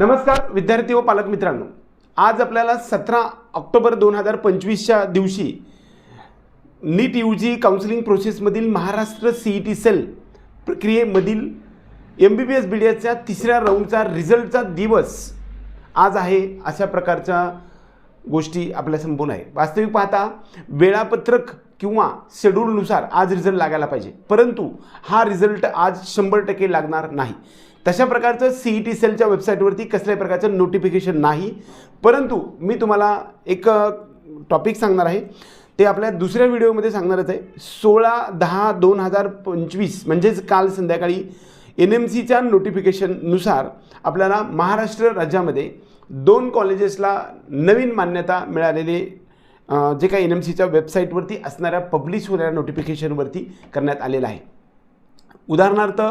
नमस्कार विद्यार्थी व पालक मित्रांनो. आज आपल्याला सतरा ऑक्टोबर दोन हजार पंचवीसच्या दिवशी नीट U G counselling प्रोसेसमधील Maharashtra C E T cell प्रक्रियेमधील M B B S B D एसच्या तिसऱ्या राऊंडचा रिझल्टचा दिवस आज आहे अशा प्रकारच्या गोष्टी आपल्यासमोर आहे. वास्तविक पाहता वेळापत्रक किंवा शेड्यूलनुसार आज रिझल्ट लागायला पाहिजे. परंतु हा रिझल्ट आज शंभर टक्के लागणार नाही. तशा प्रकारचं सी ई टी सेलच्या वेबसाईटवरती कसल्याही प्रकारचं नोटिफिकेशन नाही. परंतु मी तुम्हाला एक टॉपिक सांगणार आहे. ते आपल्या दुसऱ्या व्हिडिओमध्ये सांगणारच आहे. सोळा दहा दोन हजार पंचवीस म्हणजेच काल संध्याकाळी एन एम सीच्या नोटिफिकेशननुसार आपल्याला महाराष्ट्र राज्यामध्ये दोन कॉलेजेसला नवीन मान्यता मिळालेले जे काही एन एम सीच्या वेबसाईटवरती असणाऱ्या पब्लिश होणाऱ्या नोटिफिकेशनवरती करण्यात आलेलं आहे. उदाहरणार्थ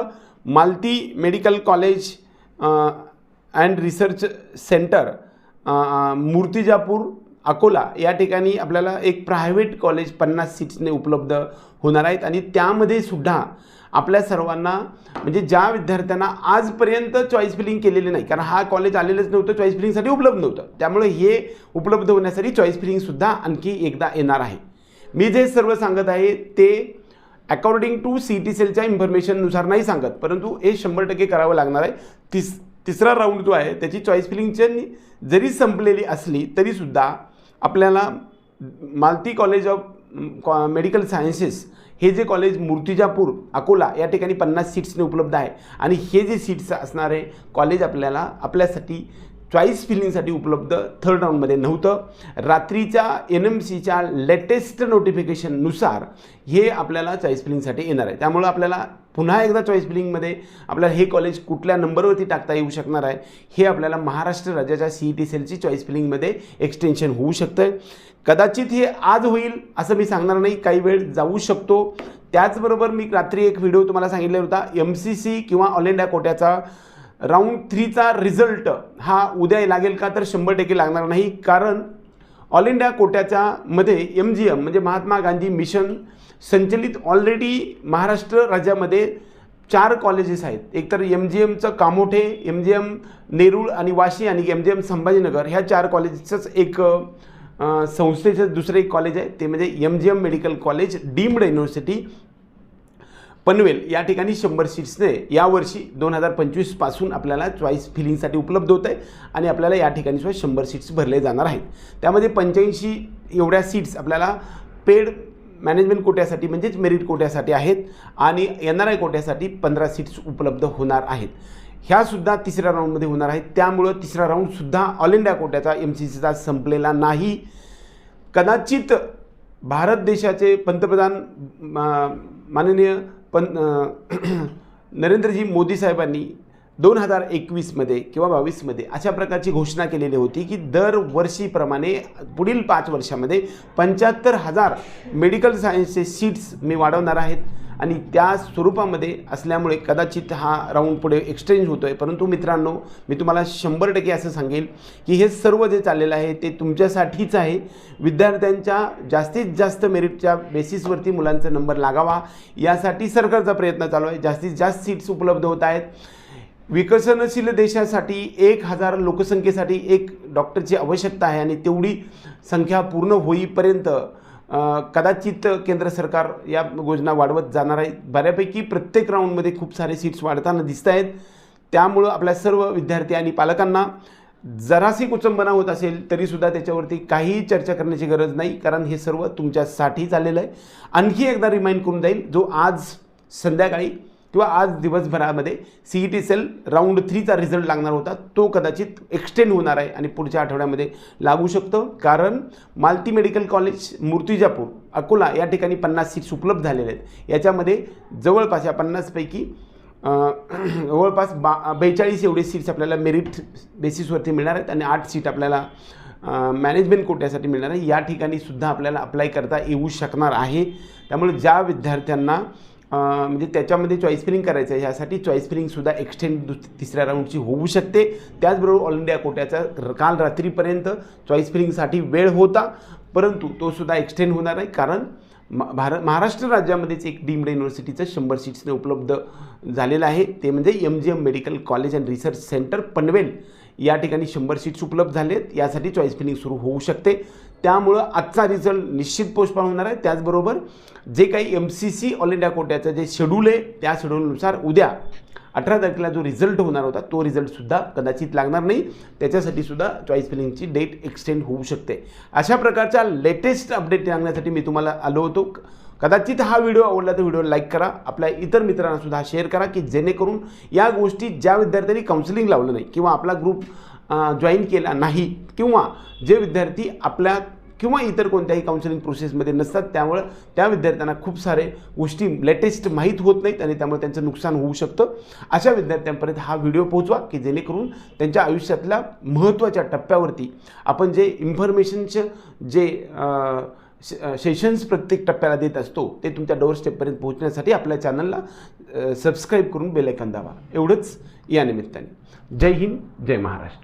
Malati medical college and research centre Murtizapur Akola या ठिकाणी आपल्याला एक प्रायव्हेट कॉलेज पन्नास सीट्सने उपलब्ध होणार आहेत. आणि त्यामध्ये सुद्धा आपल्या सर्वांना म्हणजे ज्या विद्यार्थ्यांना आजपर्यंत चॉईस फिलिंग केलेली नाही कारण हा कॉलेज आलेलंच नव्हतं चॉईस फिलिंगसाठी उपलब्ध नव्हतं. त्यामुळे हे उपलब्ध होण्यासाठी चॉईस फिलिंगसुद्धा आणखी एकदा येणार आहे. मी जे सर्व सांगत आहे ते अकॉर्डिंग टू सी टी सेलच्या इन्फॉर्मेशननुसार नाही सांगत परंतु हे शंभर टक्के करावं लागणार आहे. तिस तिसरा राऊंड जो आहे त्याची चॉईस फिलिंगची जरी संपलेली असली तरीसुद्धा आपल्याला मालती कॉलेज ऑफ कॉ मेडिकल सायन्सेस हे जे कॉलेज मूर्तिजापूर अकोला या ठिकाणी पन्नास सीट्सने उपलब्ध आहे. आणि हे जे सीट्स असणारे कॉलेज आपल्याला आपल्यासाठी चॉईस फिलिंगसाठी उपलब्ध थर्ड राऊंडमध्ये नव्हतं. रात्रीच्या एन एम सीच्या लेटेस्ट नोटिफिकेशननुसार हे आपल्याला चॉईस फिलिंगसाठी येणार आहे. त्यामुळं आपल्याला पुन्हा एकदा चॉईस फिलिंगमध्ये आपल्याला हे कॉलेज कुठल्या नंबरवरती टाकता येऊ शकणार आहे हे आपल्याला महाराष्ट्र राज्याच्या सी ई टी सेलची चॉईस फिलिंगमध्ये एक्सटेन्शन होऊ शकतं आहे कदाचित हे आज होईल असं मी सांगणार नाही काही वेळ जाऊ शकतो. त्याचबरोबर मी रात्री एक व्हिडिओ तुम्हाला सांगितलेला होता एम सी सी किंवा ऑल इंडिया कोट्याचा राऊंड थ्रीचा रिझल्ट हा उद्या लागेल का तर शंभर टक्के लागणार नाही. कारण ऑल इंडिया कोट्याच्या मध्ये एम जी एम म्हणजे महात्मा गांधी मिशन संचलित ऑलरेडी महाराष्ट्र राज्यामध्ये चार कॉलेजेस आहेत. एकतर M G एमचं Kamothe M G M Nerul आणि वाशी आणि एम जी एम संभाजीनगर ह्या चार कॉलेजेसच एक संस्थेचं दुसरं एक कॉलेज आहे. ते म्हणजे M G M medical college deemed university Panvel या ठिकाणी शंभर सीट्सने यावर्षी दोन हजार पंचवीसपासून आपल्याला चॉईस फिलिंगसाठी उपलब्ध होत आहे आणि आपल्याला या ठिकाणी सुद्धा शंभर सीट्स भरले जाणार आहेत. त्यामध्ये पंच्याऐंशी एवढ्या सीट्स आपल्याला पेड मॅनेजमेंट कोट्यासाठी म्हणजेच मेरिट कोट्यासाठी आहेत आणि एन आर आय कोट्यासाठी पंधरा सीट्स उपलब्ध होणार आहेत. ह्यासुद्धा तिसऱ्या राऊंडमध्ये होणार आहेत. त्यामुळं तिसरा राऊंडसुद्धा ऑल इंडिया कोट्याचा एम सी सीचा संपलेला नाही. कदाचित भारत देशाचे पंतप्रधान मा- माननीय पण नरेंद्रजी मोदी साहेबांनी दोन हजार एकवीसमध्ये किंवा बावीसमध्ये अशा प्रकारची घोषणा केलेली होती की दरवर्षीप्रमाणे पुढील पाच वर्षामध्ये पंच्याहत्तर हजार मेडिकल सायन्सचे सीट्स मी वाढवणार आहेत. आणि त्या स्वरूपामध्ये असल्यामुळे कदाचित हा राऊंड पुढे एक्सचेंज होतो आहे परंतु मित्रांनो मी तुम्हाला शंभर टक्के असं सांगेल की हे सर्व जे चाललेलं आहे ते तुमच्यासाठीच आहे. विद्यार्थ्यांच्या जास्तीत जास्त मेरिटच्या बेसिसवरती मुलांचा नंबर लागावा. यासाठी सरकारचा प्रयत्न चालू आहे. जास्तीत जास्त सीट्स उपलब्ध होत आहेत. विकसनशील देशासाठी एक हजार लोकसंख्येसाठी एक डॉक्टरची आवश्यकता आहे आणि तेवढी संख्या पूर्ण होईपर्यंत कदाचित केंद्र सरकार या योजना वाढवत जाणार आहे. बऱ्यापैकी प्रत्येक राऊंडमध्ये खूप सारे सीट्स वाढताना दिसत आहेत. त्यामुळं आपल्या सर्व विद्यार्थी आणि पालकांना जरासी कुचंबना होत असेल तरीसुद्धा त्याच्यावरती काहीही चर्चा करण्याची गरज नाही कारण हे सर्व तुमच्यासाठी चाललेलं आहे. आणखी एकदा रिमाइंड करून जाईल जो आज संध्याकाळी किंवा आज दिवसभरामध्ये C E T cell round थ्रीचा result लागणार होता तो कदाचित एक्सटेंड होणार आहे आणि पुढच्या आठवड्यामध्ये लागू शकतो. कारण मालती मेडिकल कॉलेज मूर्तिजापूर अकोला या ठिकाणी पन्नास सीट्स उपलब्ध झालेल्या आहेत. याच्यामध्ये जवळपास या पन्नासपैकी जवळपास बा बेचाळीस एवढे सीट्स आपल्याला मेरिट बेसिसवरती मिळणार आहेत आणि आठ सीट आपल्याला मॅनेजमेंट कोट्यासाठी मिळणार आहे. या ठिकाणी सुद्धा आपल्याला अप्लाय करता येऊ शकणार आहे. त्यामुळे ज्या विद्यार्थ्यांना म्हणजे त्याच्यामध्ये चॉईस फिलिंग करायचं आहे. ह्यासाठी चॉईस फिलिंगसुद्धा एक्सटेंड दुस तिसऱ्या राऊंडची होऊ शकते. त्याचबरोबर ऑल इंडिया कोट्याचा र- काल रात्रीपर्यंत चॉईस फिलिंगसाठी वेळ होता. परंतु तो सुद्धा एक्सटेंड होणार आहे. कारण म- महाराष्ट्र राज्यामध्येच एक डीम्ड युनिव्हर्सिटीचं शंभर सीट्सने उपलब्ध झालेलं आहे. ते म्हणजे M G M medical college and research centre Panvel. या ठिकाणी शंभर सीट्स उपलब्ध झालेत. यासाठी चॉईस फिलिंग सुरू होऊ शकते. त्यामुळं आजचा रिझल्ट निश्चित पोस्टपॉन होणार आहे. त्याचबरोबर जे काही M C C all India कोट्याचं जे शेड्यूल आहे त्या शेड्यूलनुसार उद्या अठरा तारखेला जो रिझल्ट होणार होता तो रिझल्टसुद्धा कदाचित लागणार नाही. त्याच्यासाठी सुद्धा चॉईस फिलिंगची डेट एक्सटेंड होऊ शकते. अशा प्रकारच्या लेटेस्ट अपडेट सांगण्यासाठी मी तुम्हाला आलो होतो. कदाचित हा व्हिडिओ आवडला तर व्हिडिओ लाईक करा. आपल्या इतर मित्रांनासुद्धा शेअर करा की जेणेकरून या गोष्टी ज्या विद्यार्थ्यांनी काउन्सिलिंग लावलं नाही किंवा आपला ग्रुप जॉईन केला नाही किंवा जे विद्यार्थी आपल्या किंवा इतर कोणत्याही काउन्सिलिंग प्रोसेसमध्ये नसतात त्यामुळं त्या विद्यार्थ्यांना खूप सारे गोष्टी लेटेस्ट माहीत होत नाहीत आणि त्यामुळे त्यांचं नुकसान होऊ शकतं. अशा विद्यार्थ्यांपर्यंत हा व्हिडिओ पोहोचवा की जेणेकरून त्यांच्या आयुष्यातल्या महत्त्वाच्या टप्प्यावरती आपण जे इन्फॉर्मेशनचं जे सेशन्स प्रत्येक टप्प्याला देत असतो ते तुमच्या डोअर स्टेपपर्यंत पोहोचण्यासाठी आपल्या चॅनलला सबस्क्राईब करून बेलायकन दाबा. एवढंच या निमित्ताने. जय हिंद जय महाराष्ट्र.